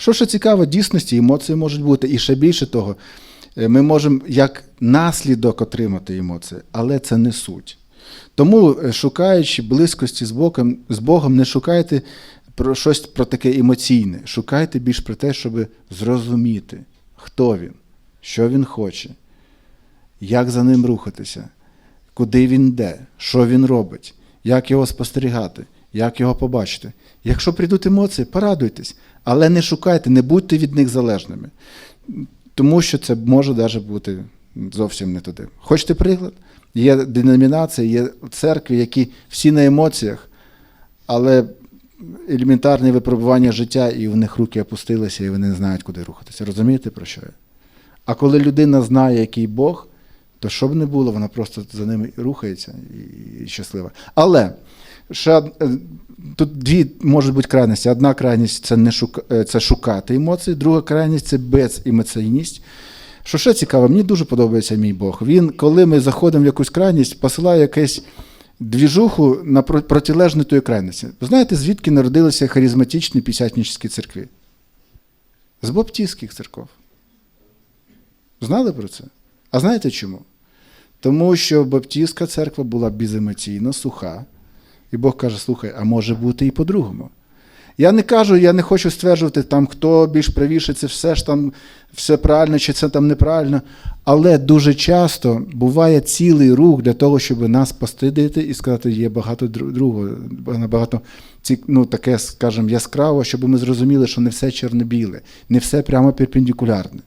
Що ще цікаво, дійсності емоції можуть бути, і ще більше того, е, ми можемо як наслідок отримати емоції, але це не суть. Тому, е, шукаючи близькості з Богом, з Богом, не шукайте про щось про таке емоційне, шукайте більш про те, щоб зрозуміти, хто він, що він хоче, як за ним рухатися, куди він йде, що він робить, як його спостерігати, як його побачити. Якщо прийдуть емоції, порадуйтесь, але не шукайте, не будьте від них залежними, тому що це може навіть бути зовсім не туди. Хочете приклад? Є деномінації, є церкви, які всі на емоціях, але елементарне випробування життя, і в них руки опустилися, і вони не знають, куди рухатися. Розумієте, про що я? А коли людина знає, який Бог, то що б не було, вона просто за ними рухається і, щаслива. Але ще е, тут дві можуть бути крайності. Одна крайність це не шука, е, це шукати емоції, друга крайність це беземоційність. Що ще цікаво, мені дуже подобається мій Бог. Він, коли ми заходимо в якусь крайність, посилає якесь двіжуху на про- протилежну тої крайності. Ви знаєте, звідки народилися харизматичні п'ятдесятническі церкви? З баптистських церков. Знали про це? А знаєте чому? Тому що Баптистська церква була беземоційно суха. І Бог каже: слухай, а може бути і по-другому. Я не кажу, я не хочу стверджувати, там, хто більш правіше, це все ж там все правильно, чи це там неправильно. Але дуже часто буває цілий рух для того, щоб нас постидити і сказати, є багато дру- другого, набагато ну, таке, скажімо, яскраво, щоб ми зрозуміли, що не все чорно-біле, не все прямо перпендикулярне.